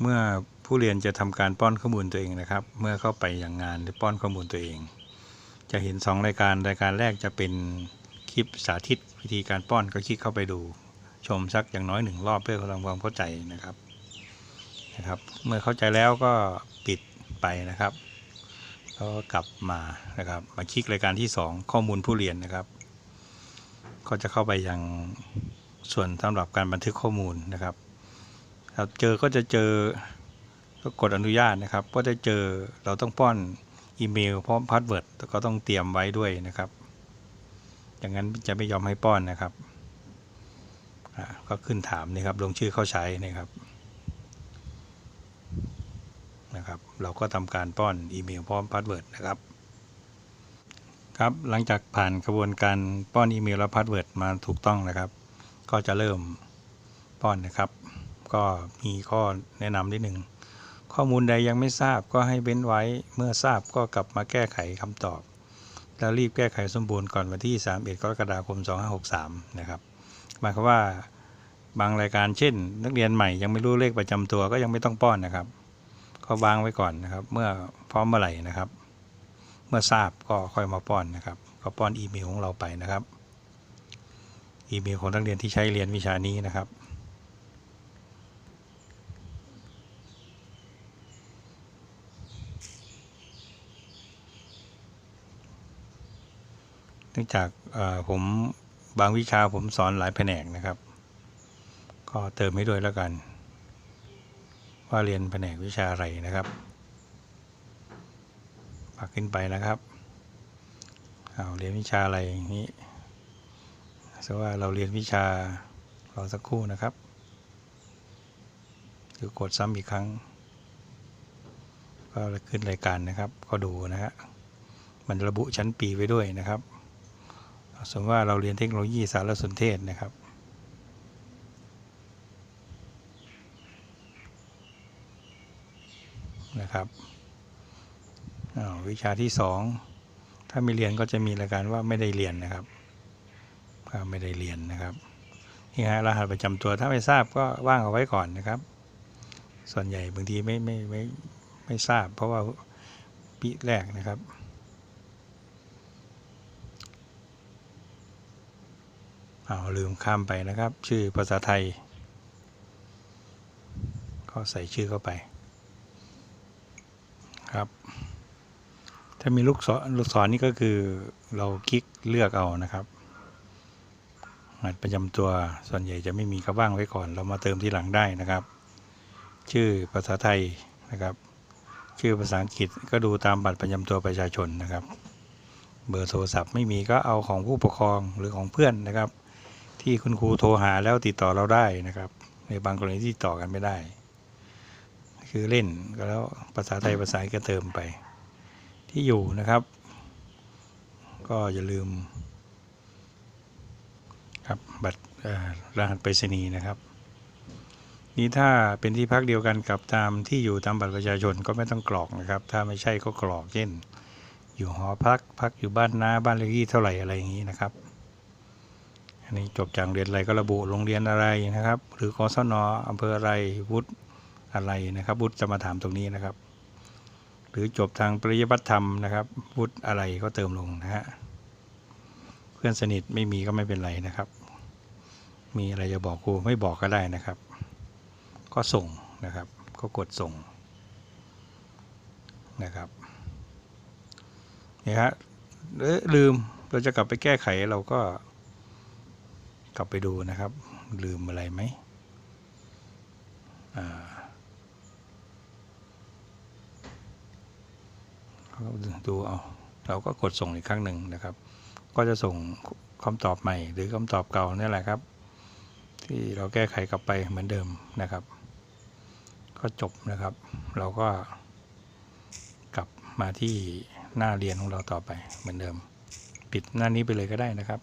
เมื่อผู้เรียนจะทำการป้อนข้อมูลตัวเองนะครับ เมื่อเข้าไปอย่างงานหรือป้อนข้อมูลตัวเอง จะเห็น 2 รายการรายการแรกจะเป็นคลิปสาธิต วิธีการป้อนก็คลิกเข้าไปดู ชมสักอย่างน้อยหนึ่งรอบเพื่อทำความเข้าใจนะครับนะครับ เมื่อเข้าใจแล้วก็ปิดไปนะครับแล้วก็กลับมานะครับ มาคลิกรายการที่ 2 ข้อมูลผู้เรียนนะครับ ก็จะเข้าไปยังส่วนสำหรับการบันทึกข้อมูลนะครับ ครับเจอก็จะเจอก็กดอนุญาตนะครับ ก็จะเจอเราต้องป้อนอีเมลพร้อมพาสเวิร์ดก็ต้องเตรียมไว้ด้วยนะครับ อย่างนั้นจะไม่ยอมให้ป้อนนะครับก็ขึ้นถามนะครับลงชื่อเข้าใช้นะครับนะครับ เราก็ทำการป้อนอีเมลพร้อมพาสเวิร์ดนะครับครับหลังจากผ่านกระบวนการป้อนอีเมลและพาสเวิร์ดมาถูกต้องนะครับ ก็จะเริ่มป้อนนะครับ ก็มีข้อแนะนำนิดหนึ่งข้อมูลใดยังไม่ทราบก็ให้เว้นไว้ เมื่อทราบก็กลับมาแก้ไขคำตอบ แล้วรีบแก้ไขสมบูรณ์ก่อนวันที่ 31 กรกฎาคม 2563 นะครับ หมายความว่าบางรายการเช่น นักเรียนใหม่ยังไม่รู้เลขประจำตัวก็ยังไม่ต้องป้อนนะครับ ก็วางไว้ก่อนนะครับ เมื่อพร้อมเมื่อไหร่นะครับ เมื่อทราบก็ค่อยมาป้อนนะครับ ก็ป้อนอีเมลของเราไปนะครับ อีเมลของนักเรียนที่ใช้เรียนวิชานี้นะครับ นื่องจากผมบางวิชาผมสอนหลายแผนกนะครับ ก็เติมให้ด้วยแล้วกัน ว่าเรียนแผนกวิชาอะไรนะครับปักขึ้นไปนะครับเอาเรียนวิชาอะไรอย่างนี้สว่าเราเรียนวิชารอสักครู่นะครับหรือกดซ้ำอีกครั้ง ก็ขึ้นรายการนะครับ ก็ดูนะฮะมันระบุชั้นปีไว้ด้วยนะครับ สมมติว่าเราเรียนเทคโนโลยีสารสนเทศนะครับ นะครับวิชาที่สองถ้าไม่เรียนก็จะมีรายการว่าไม่ได้เรียนนะครับไม่ได้เรียนนะครับนี่ฮะรหัสประจำตัวถ้าไม่ทราบก็ว่างเอาไว้ก่อนนะครับ ส่วนใหญ่บางทีไม่ไม่ไม่ไม่ทราบ เพราะว่าปีแรกนะครับ เอาลืมข้ามไปนะครับ ชื่อภาษาไทย ก็ใส่ชื่อเข้าไปครับ ถ้ามีลูกศรลูกศรนี่ก็คือเราคลิกเลือกเอานะครับรหัสประจำตัวส่วนใหญ่จะไม่มีก็ว่างไว้ก่อน เรามาเติมที่หลังได้นะครับ ชื่อภาษาไทยนะครับ ชื่อภาษาอังกฤษก็ดูตามบัตรประจำตัวประชาชนนะครับ เบอร์โทรศัพท์ไม่มีก็เอาของผู้ปกครองหรือของเพื่อนนะครับ ที่คุณครูโทรหาแล้วติดต่อเราได้นะครับ ในบางกรณีที่ติดต่อกันไม่ได้ คือเล่นก็แล้วภาษาไทยภาษาอังกฤษก็เติมไป ที่อยู่นะครับ ก็อย่าลืม ครับบัตรรหัสไปรษณีย์นะครับ นี่ถ้าเป็นที่พักเดียวกันกับตามที่อยู่ตามบัตรประชาชนก็ไม่ต้องกรอกนะครับ ถ้าไม่ใช่ก็กรอกเช่น อยู่หอพักพักอยู่บ้านนาบ้านเลขที่เท่าไหร่อะไรอย่างนี้นะครับ อันนี้จบจากเรียนอะไรก็ระบุโรงเรียนอะไรนะครับ หรือกศนอำเภออะไรวุฒิอะไรนะครับวุฒิจะมาถามตรงนี้นะครับ หรือจบทางปริยบัติธรรมนะครับวุฒิอะไรก็เติมลงนะฮะเพื่อนสนิทไม่มีก็ไม่เป็นไรนะครับ มีอะไรจะบอกครูไม่บอกก็ได้นะครับ ก็ส่งนะครับ ก็กดส่งนะครับนี่ฮะเอ๊ะลืมเราจะกลับไปแก้ไขเราก็ กลับไปดูนะครับ ลืมอะไรไหมอ่าดูเอาเราก็กดส่งอีกครั้งหนึ่งนะครับ ก็จะส่งคำตอบใหม่หรือคำตอบเก่านี่แหละครับ ที่เราแก้ไขกลับไปเหมือนเดิมนะครับ ก็จบนะครับ เราก็กลับมาที่หน้าเรียนของเราต่อไปเหมือนเดิม ปิดหน้านี้ไปเลยก็ได้นะครับ